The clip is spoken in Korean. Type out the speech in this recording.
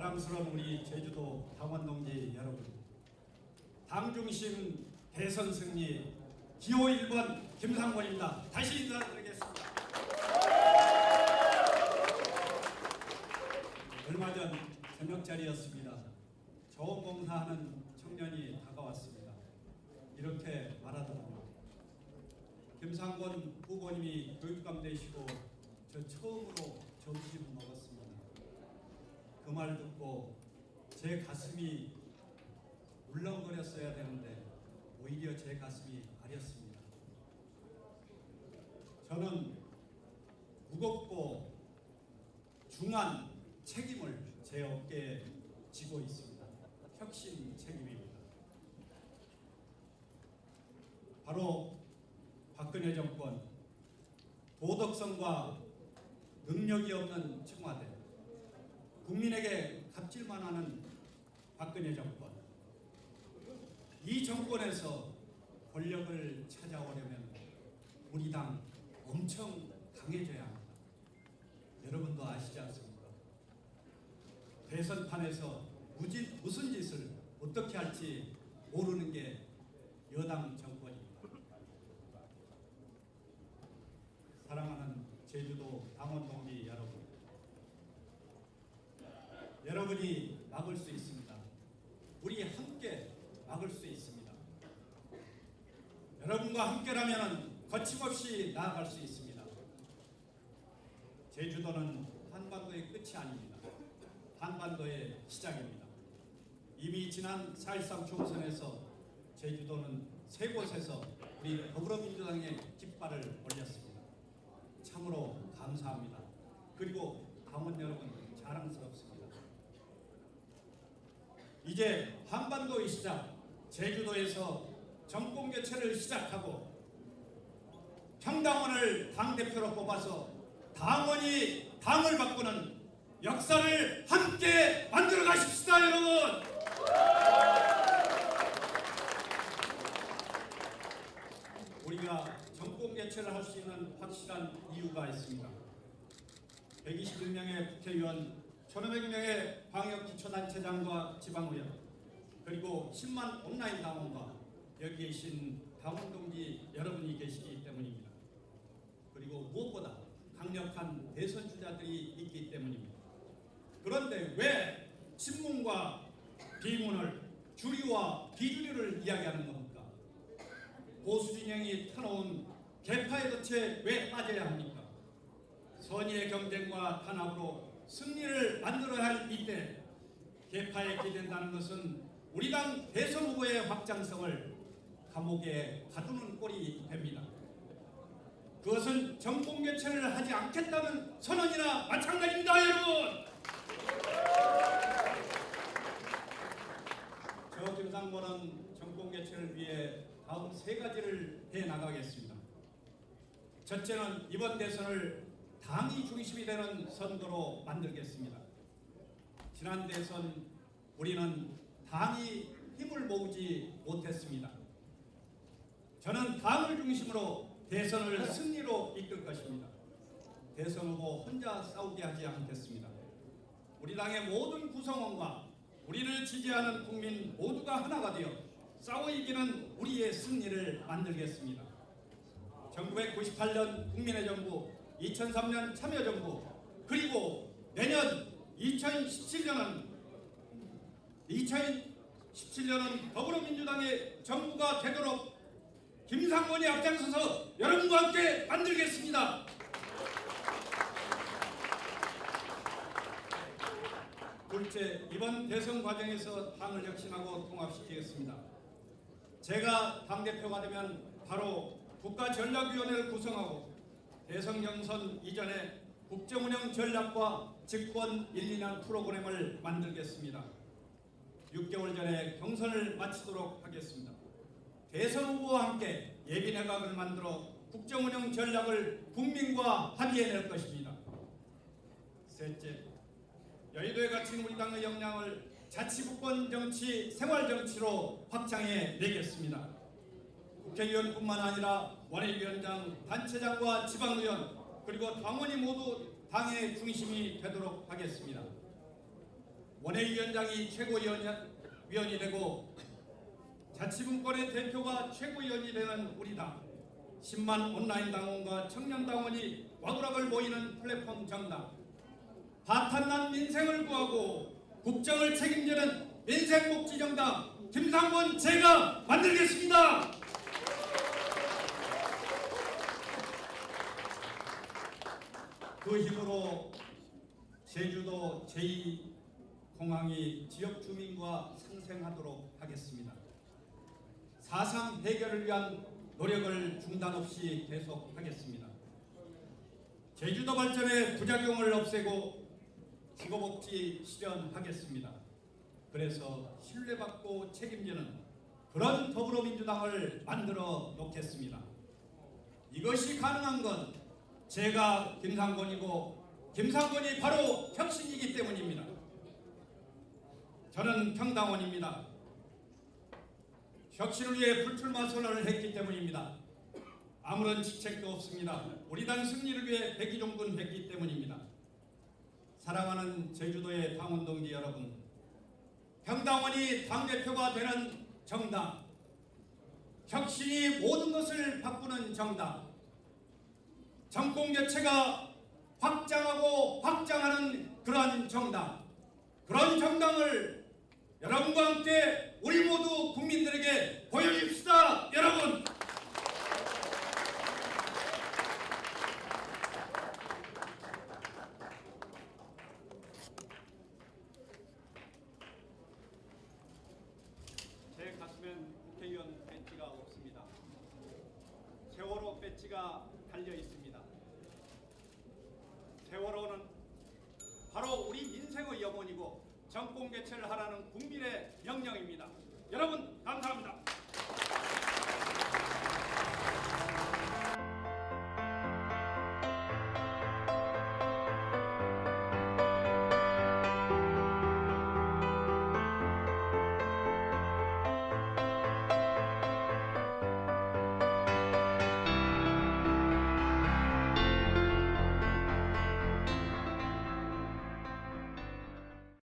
사랑스러운 우리 제주도 당원 동지 여러분, 당 중심 대선 승리 기호 1번 김상권입니다. 다시 인사드리겠습니다. 얼마 전 저녁 자리였습니다. 좋은 봉사하는 청년이 다가왔습니다. 이렇게 말하더군요. 김상권 후보님이 교육감 되시고 저 처음으로 점심 먹었습니다. 그말 듣고 제 가슴이 울렁거렸어야 되는데 오히려 제 가슴이 아렸습니다. 저는 무겁고 중한 책임을 제 어깨에 지고 있습니다. 혁신 책임입니다. 바로 박근혜 정권 도덕성과 능력이 없는 청와대 국민에게 갑질만 하는 박근혜 정권 이 정권에서 권력을 찾아오려면 우리 당 엄청 강해져야 합니다. 여러분도 아시지 않습니까? 대선판에서 무슨 짓을 어떻게 할지 모르는 게 여당 정권입니다. 사랑하는 제주도 당원 동지 여러분, 여러분이 막을 수 있습니다. 우리 함께 막을 수 있습니다. 여러분과 함께라면 거침없이 나아갈 수 있습니다. 제주도는 한반도의 끝이 아닙니다. 한반도의 시작입니다. 이미 지난 4.13 총선에서 제주도는 세 곳에서 우리 더불어민주당의 깃발을 올렸습니다. 참으로 감사합니다. 그리고 당원 여러분 자랑스럽습니다. 이제 한반도의 시작, 제주도에서 정권 교체를 시작하고 평당원을 당대표로 뽑아서 당원이 당을 바꾸는 역사를 함께 만들어 가십시다 여러분! 우리가 정권 개최를 할 수 있는 확실한 이유가 있습니다. 121명의 국회의원 1500명의 방역기초단체장과 지방의원 그리고 10만 온라인 당원과 여기 계신 당원 동지 여러분이 계시기 때문입니다 그리고 무엇보다 강력한 대선 주자들이 있기 때문입니다. 그런데 왜 친문과 비문을 주류와 비주류를 이야기하는 겁니까? 보수 진영이 터놓은 개파의 덫에 왜 빠져야 합니까? 선의의 경쟁과 탄압으로 승리를 만들어야 할 이때 개파에 기댄다는 것은 우리 당 대선 후보의 확장성을 감옥에 가두는 꼴이 됩니다. 그것은 정권 교체를 하지 않겠다는 선언이나 마찬가지입니다, 여러분. 저 김상곤은 정권 교체를 위해 다음 세 가지를 해 나가겠습니다. 첫째는 이번 대선을 당이 중심이 되는 선거로 만들겠습니다. 지난 대선 우리는 당이 힘을 모으지 못했습니다. 저는 당을 중심으로 대선을 승리로 이끌 것입니다. 대선 후보 혼자 싸우게 하지 않겠습니다. 우리 당의 모든 구성원과 우리를 지지하는 국민 모두가 하나가 되어 싸워 이기는 우리의 승리를 만들겠습니다. 1998년 국민의 정부, 2003년 참여정부, 그리고 내년 2017년은 2017년은 더불어민주당의 정부가 되도록 김상권이 앞장서서 여러분과 함께 만들겠습니다. 둘째, 이번 대선 과정에서 당을 혁신하고 통합시키겠습니다. 제가 당대표가 되면 바로 국가전략위원회를 구성하고 대선 경선 이전에 국정운영 전략과 직권 1, 2년 프로그램을 만들겠습니다. 6개월 전에 경선을 마치도록 하겠습니다. 대선 후보와 함께 예비내각을 만들어 국정운영 전략을 국민과 합의해낼 것입니다. 셋째, 여의도에 갇힌 우리 당의 역량을 자치국권 정치, 생활 정치로 확장해 내겠습니다. 국회의원뿐만 아니라 원외위원장, 단체장과 지방의원 그리고 당원이 모두 당의 중심이 되도록 하겠습니다. 원외위원장이 최고위원이 되고 자치분권의 대표가 최고위원이 되는 우리 당 10만 온라인 당원과 청년 당원이 와구락을 모이는 플랫폼 정당. 파탄난 민생을 구하고 국정을 책임지는 민생복지정당. 김상곤 제가 만들겠습니다. 그 힘으로 제주도 제2 공항이 지역 주민과 상생하도록 하겠습니다. 사상 해결을 위한 노력을 중단 없이 계속하겠습니다. 제주도 발전의 부작용을 없애고 주거복지 실현하겠습니다. 그래서 신뢰받고 책임지는 그런 더불어민주당을 만들어 놓겠습니다. 이것이 가능한 건 제가 김상곤이고 김상곤이 바로 혁신이기 때문입니다. 저는 평당원입니다. 혁신을 위해 불출마 선언을 했기 때문입니다. 아무런 직책도 없습니다. 우리 당 승리를 위해 백기종군 했기 때문입니다. 사랑하는 제주도의 당원 동지 여러분, 평당원이 당대표가 되는 정당, 혁신이 모든 것을 바꾸는 정당, 정권 교체가 확장하고 확장하는 그런 정당, 그런 정당을 여러분과 함께 우리 모두 국민들에게 보여줍시다, 여러분. 제 가슴엔 국회의원 배지가 없습니다. 세월호 배지가 달려 있습니다. 세월호 정권 개최를 하라는 국민의